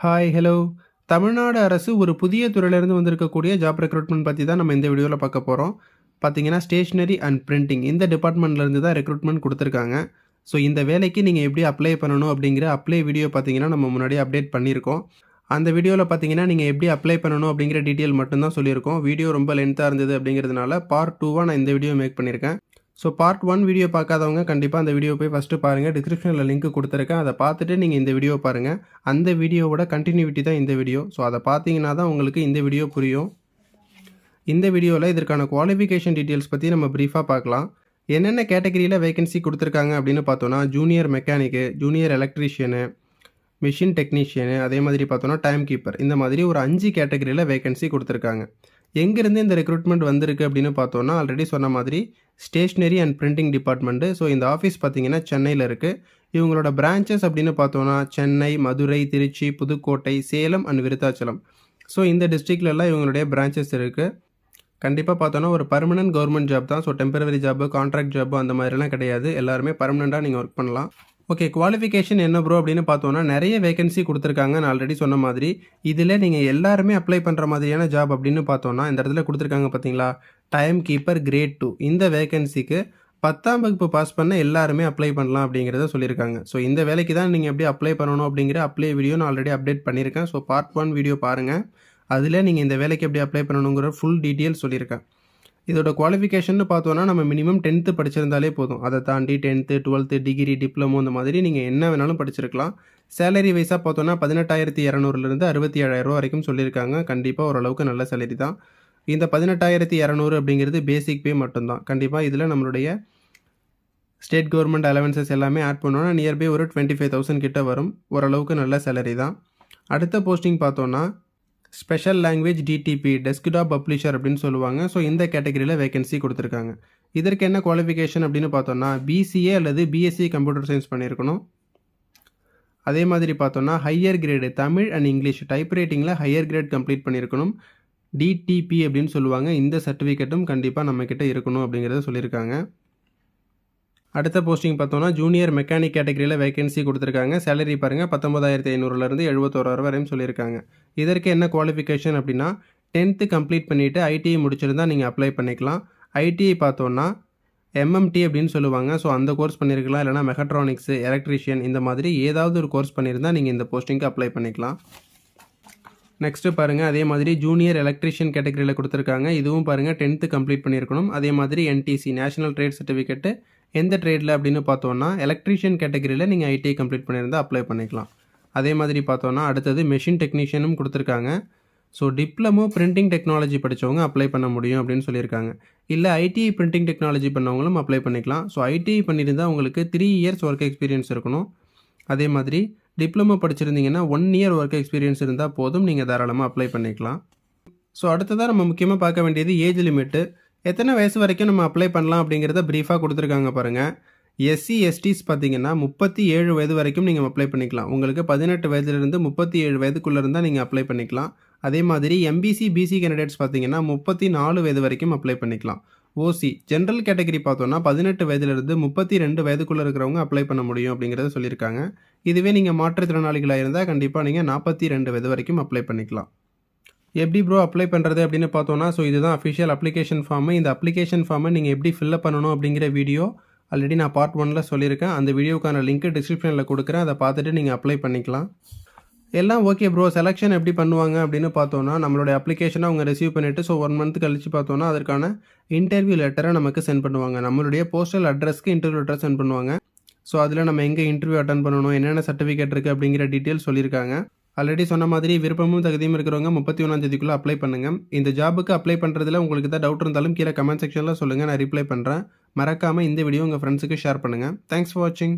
Hi hello Tamil Nadu அரசு ஒரு புதிய துறையிலேருந்து வந்திருக்கக்கூடிய ஜாப் ரெக்ரூட்மெண்ட் பற்றி தான் நம்ம இந்த வீடியோவில் பார்க்க போகிறோம் பார்த்தீங்கன்னா ஸ்டேஷ்னரி அண்ட் பிரிண்டிங் இந்த டிபார்ட்மெண்ட்லேருந்து தான் ரெக்ரூட்மெண்ட் கொடுத்துருக்காங்க. ஸோ இந்த வேலைக்கு நீங்கள் எப்படி அப்ளை பண்ணணும் அப்படிங்கிற அப்ளை வீடியோ பார்த்தீங்கன்னா நம்ம முன்னாடி அப்டேட் பண்ணியிருக்கோம். அந்த வீடியோவில் பார்த்தீங்கன்னா நீங்கள் எப்படி அப்ளை பண்ணணும் அப்படிங்கிற டீட்டெயில் மட்டும்தான் சொல்லியிருக்கோம். வீடியோ ரொம்ப லென்த்தாக இருந்தது அப்படிங்கிறதுனால பார்ட் டூவாக நான் இந்த வீடியோ மேக் பண்ணியிருக்கேன். ஸோ பார்ட் ஒன் வீடியோ பார்க்காதவங்க கண்டிப்பாக அந்த வீடியோ போய் ஃபஸ்ட்டு பாருங்கள் டிஸ்கிரிப்ஷனில் லிங்க் கொடுத்துருக்கேன். அதை பார்த்துட்டு நீங்கள் இந்த வீடியோ பாருங்கள் அந்த வீடியோவோட கண்டினியூட்டி தான் இந்த வீடியோ ஸோ அதை பார்த்தீங்கன்னா தான் உங்களுக்கு இந்த வீடியோ புரியும். இந்த வீடியோவில் இதற்கான குவாலிஃபிகேஷன் டீட்டெயில்ஸ் பற்றி நம்ம ப்ரீஃபாக பார்க்கலாம். என்னென்ன கேட்டகரியில் வேகன்சி கொடுத்துருக்காங்க அப்படின்னு பார்த்தோன்னா junior mechanic junior electrician machine technician அதே மாதிரி பார்த்தோன்னா டைம் கீப்பர் இந்த மாதிரி ஒரு அஞ்சு கேட்டகரியில் வேகன்சி கொடுத்துருக்காங்க. எங்கேருந்து இந்த ரெக்ரூட்மெண்ட் வந்திருக்கு அப்படின்னு பார்த்தோன்னா ஆல்ரெடி சொன்ன மாதிரி stationery and printing department so இந்த ஆஃபீஸ் பார்த்தீங்கன்னா சென்னையில் இருக்குது இவங்களோட பிரான்ச்சஸ் அப்படின்னு பார்த்தோன்னா சென்னை மதுரை திருச்சி புதுக்கோட்டை சேலம் அண்ட் விருத்தாச்சலம். ஸோ இந்த டிஸ்ட்ரிக்ட்லலாம் இவங்களுடைய பிரான்ச்சஸ் இருக்குது கண்டிப்பாக பார்த்தோன்னா ஒரு பர்மனன்ட் கவர்மெண்ட் ஜாப் தான். So temporary job contract job அந்த மாதிரிலாம் கிடையாது. எல்லாருமே பர்மனெண்ட்டாக நீங்கள் ஒர்க் பண்ணலாம். ஓகே குவாலிஃபிகேஷன் என்ன ப்ரோ அப்படின்னு பார்த்தோன்னா நிறைய வேகன்சி கொடுத்துருக்காங்க. நான் ஆல்ரெடி சொன்ன மாதிரி. இதில் நீங்கள் எல்லாருமே அப்ளை பண்ணுற மாதிரியான ஜாப் அப்படின்னு பார்த்தோன்னா இந்த இடத்துல கொடுத்துருக்காங்க பார்த்தீங்களா? டைம் கீப்பர் கிரேட் டூ இந்த வேகன்சிக்கு பத்தாம் வகுப்பு பாஸ் பண்ண எல்லாருமே அப்ளை பண்ணலாம் அப்படிங்கிறத சொல்லியிருக்காங்க. ஸோ இந்த வேலைக்கு தான் நீங்கள் எப்படி அப்ளை பண்ணணும் அப்படிங்கிற அப்ளை வீடியோ நான் ஆல்ரெடி அப்டேட் பண்ணியிருக்கேன். ஸோ பார்ட் ஒன் வீடியோ பாருங்கள் அதில் நீங்கள் இந்த வேலைக்கு எப்படி அப்ளை பண்ணணுங்கிற ஃபுல் டீட்டெயில் சொல்லியிருக்கேன். இதோட குவாலிஃபிகேஷன் பார்த்தோன்னா நம்ம மினிமம் டென்த்து படிச்சிருந்தாலே போதும். அதை தாண்டி டென்த்து டுவெல்த்து டிகிரி டிப்ளமோ இந்த மாதிரி நீங்கள் என்ன வேணாலும் படிச்சிருக்கலாம். சேலரி வைஸாக பார்த்தோன்னா பதினெட்டாயிரத்தி இரநூறுலேருந்து அறுபத்தி ஏழாயிரரூவா வரைக்கும் சொல்லியிருக்காங்க. கண்டிப்பாக ஓரளவுக்கு நல்ல சேலரி தான். இந்த பதினெட்டாயிரத்தி இரநூறு அப்படிங்கிறது பேசிக் பே மட்டும்தான். கண்டிப்பாக இதில் நம்மளுடைய ஸ்டேட் கவர்மெண்ட் அலவன்சஸ் எல்லாமே ஆட் பண்ணோன்னா நியர்பை ஒரு டுவெண்ட்டி ஃபைவ் தௌசண்ட் கிட்ட வரும். ஓரளவுக்கு நல்ல சேலரி தான். அடுத்த போஸ்டிங் பார்த்தோன்னா special language DTP desktop publisher அப்படின்னு சொல்லுவாங்க. ஸோ இந்த கேட்டகரியில் வேகன்சி கொடுத்துருக்காங்க. இதற்கு என்ன குவாலிஃபிகேஷன் அப்படின்னு பார்த்தோன்னா பிசிஏ அல்லது பிஎஸ்சி கம்ப்யூட்டர் சயின்ஸ் பண்ணியிருக்கணும். அதே மாதிரி பார்த்தோன்னா higher grade Tamil and English type ரைட்டிங்கில் higher grade complete பண்ணியிருக்கணும். டிடிபி அப்படின்னு சொல்லுவாங்க. இந்த சர்டிஃபிகேட்டும் கண்டிப்பாக நம்மக்கிட்ட இருக்கணும் அப்படிங்கிறத சொல்லியிருக்காங்க. அடுத்த போஸ்டிங் பார்த்தோன்னா ஜூனியர் மெக்கானிக் கேட்டகரியில் வேகன்சி கொடுத்துருக்காங்க. சேலரி பாருங்கள் பத்தொம்பதாயிரத்தி ஐநூறுலேருந்து எழுபத்தோராயிரம் வரையும் சொல்லியிருக்காங்க. இதற்கு என்ன குவாலிஃபிகேஷன் அப்படின்னா டென்த்து கம்ப்ளீட் பண்ணிவிட்டு ஐடிஐ முடிச்சிருந்தால் நீங்கள் அப்ளை பண்ணிக்கலாம். ஐடிஐ பார்த்தோன்னா எம்எம்டி அப்படின்னு சொல்லுவாங்க. ஸோ அந்த கோர்ஸ் பண்ணியிருக்கலாம் இல்லைனா மெகட்ரானிக்ஸு எலக்ட்ரிஷியன் இந்த மாதிரி ஏதாவது ஒரு கோர்ஸ் பண்ணியிருந்தால் நீங்கள் இந்த போஸ்டிங்க்கு அப்ளை பண்ணிக்கலாம். நெக்ஸ்ட்டு பாருங்கள் அதே மாதிரி ஜூனியர் எலக்ட்ரிஷியன் கேட்டகரியில் கொடுத்துருக்காங்க. இதுவும் பாருங்கள் டென்த்து கம்ப்ளீட் பண்ணியிருக்கணும். அதே மாதிரி என்டிசி நேஷனல் ட்ரேட் சர்டிஃபிகேட்டு எந்த ட்ரேடில் அப்படின்னு பார்த்தோன்னா எலக்ட்ரீஷியன் கேட்டகரியில் நீங்கள் ஐடிஐ கம்ப்ளீட் பண்ணியிருந்தால் அப்ளை பண்ணிக்கலாம். அதே மாதிரி பார்த்தோன்னா அடுத்தது மெஷின் டெக்னீஷியனும் கொடுத்துருக்காங்க. ஸோ டிப்ளமோ பிரிண்டிங் டெக்னாலஜி படித்தவங்க அப்ளை பண்ண முடியும் அப்படின்னு சொல்லியிருக்காங்க. இல்லை ஐடிஐ பிரிண்டிங் டெக்னாலஜி பண்ணவங்களும் அப்ளை பண்ணிக்கலாம். ஸோ ஐடிஐ பண்ணியிருந்தால் உங்களுக்கு த்ரீ இயர்ஸ் ஒர்க் எக்ஸ்பீரியன்ஸ் இருக்கணும். அதே மாதிரி டிப்ளமோ படிச்சிருந்தீங்கன்னா ஒன் இயர் ஒர்க் எக்ஸ்பீரியன்ஸ் இருந்தால் போதும் நீங்கள் தாராளமாக அப்ளை பண்ணிக்கலாம். ஸோ அடுத்ததாக நம்ம முக்கியமாக பார்க்க வேண்டியது ஏஜ் லிமிட்டு எத்தனை வயசு வரைக்கும் நம்ம அப்ளை பண்ணலாம் அப்படிங்கிறத ப்ரீஃபாக கொடுத்துருக்காங்க பாருங்கள் எஸ்சி எஸ்டிஸ் பார்த்தீங்கன்னா முப்பத்தி ஏழு வயது வரைக்கும் நீங்கள் அப்ளை பண்ணிக்கலாம். உங்களுக்கு பதினெட்டு வயதுலேருந்து முப்பத்தி ஏழு வயதுக்குள்ளே இருந்தால் நீங்கள் அப்ளை பண்ணிக்கலாம். அதே மாதிரி எம்பிசி பிசி கேண்டிடேட்ஸ் பார்த்தீங்கன்னா முப்பத்தி நாலு வயது வரைக்கும் அப்ளை பண்ணிக்கலாம். ஓசி ஜென்ரல் கேட்டகரி பார்த்தோன்னா பதினெட்டு வயதுலேருந்து முப்பத்தி ரெண்டு வயதுக்குள்ளே இருக்கிறவங்க அப்ளை பண்ண முடியும் அப்படிங்கிறத சொல்லியிருக்காங்க. இதுவே நீங்கள் மாற்றுத்திறனாளிகளாக இருந்தால் கண்டிப்பாக நீங்கள் நாற்பத்தி ரெண்டு வயது வரைக்கும் அப்ளை பண்ணிக்கலாம். எப்படி ப்ரோ அப்ளை பண்ணுறது அப்படின்னு பார்த்தோன்னா ஸோ இதுதான் அஃபிஷியல் அப்ளிகேஷன் ஃபார்மு இந்த அப்ளிகேஷன் ஃபார்மை நீங்கள் எப்படி ஃபில்அப் பண்ணணும் அப்படிங்கிற வீடியோ ஆல்ரெடி நான் பார்ட் ஒனில் சொல்லியிருக்கேன். அந்த வீடியோக்கான லிங்க்கு டிஸ்கிரிப்ஷனில் கொடுக்குறேன். அதை பார்த்துட்டு நீங்கள் அப்ளை பண்ணிக்கலாம். எல்லாம் ஓகே ப்ரோ செலெக்ஷன் எப்படி பண்ணுவாங்க அப்படின்னு பார்த்தோன்னா நம்மளுடைய அப்ளிகேஷனை அவங்க ரிசீவ் பண்ணிவிட்டு ஸோ ஒன் மந்த் கழிச்சு பார்த்தோன்னா அதற்கான இன்டர்வியூ லெட்டரை நமக்கு சென்ட் பண்ணுவாங்க. நம்மளுடைய போஸ்டல் அட்ரஸ்க்கு இன்டர்வியூ லெட்டர் சென்ட் பண்ணுவாங்க. ஸோ அதில் நம்ம எங்கே இன்டர்வியூ அட்டன் பண்ணணும் என்னென்ன சர்டிஃபிகேட் இருக்குது அப்படிங்கிற டீட்டெயில் சொல்லியிருக்காங்க. ஆல்ரெடி சொன்ன மாதிரி விருப்பமும் தகுதியும் இருக்கிறவங்க முப்பத்தி ஒன்றாம் தேதிக்குள்ளே அப்ளை பண்ணுங்கள் இந்த ஜாபுக்கு அப்ளை பண்ணுறதுல உங்களுக்கு தான் டவுட் இருந்தாலும் கீழே கமெண்ட் செக்ஷனில் சொல்லுங்கள் நான் ரிப்ளை பண்ணுறேன் மறக்காமல் இந்த வீடியோ உங்கள் ஃப்ரெண்ட்ஸுக்கு ஷேர் பண்ணுங்கள் தேங்க்ஸ் ஃபார் வாட்சிங்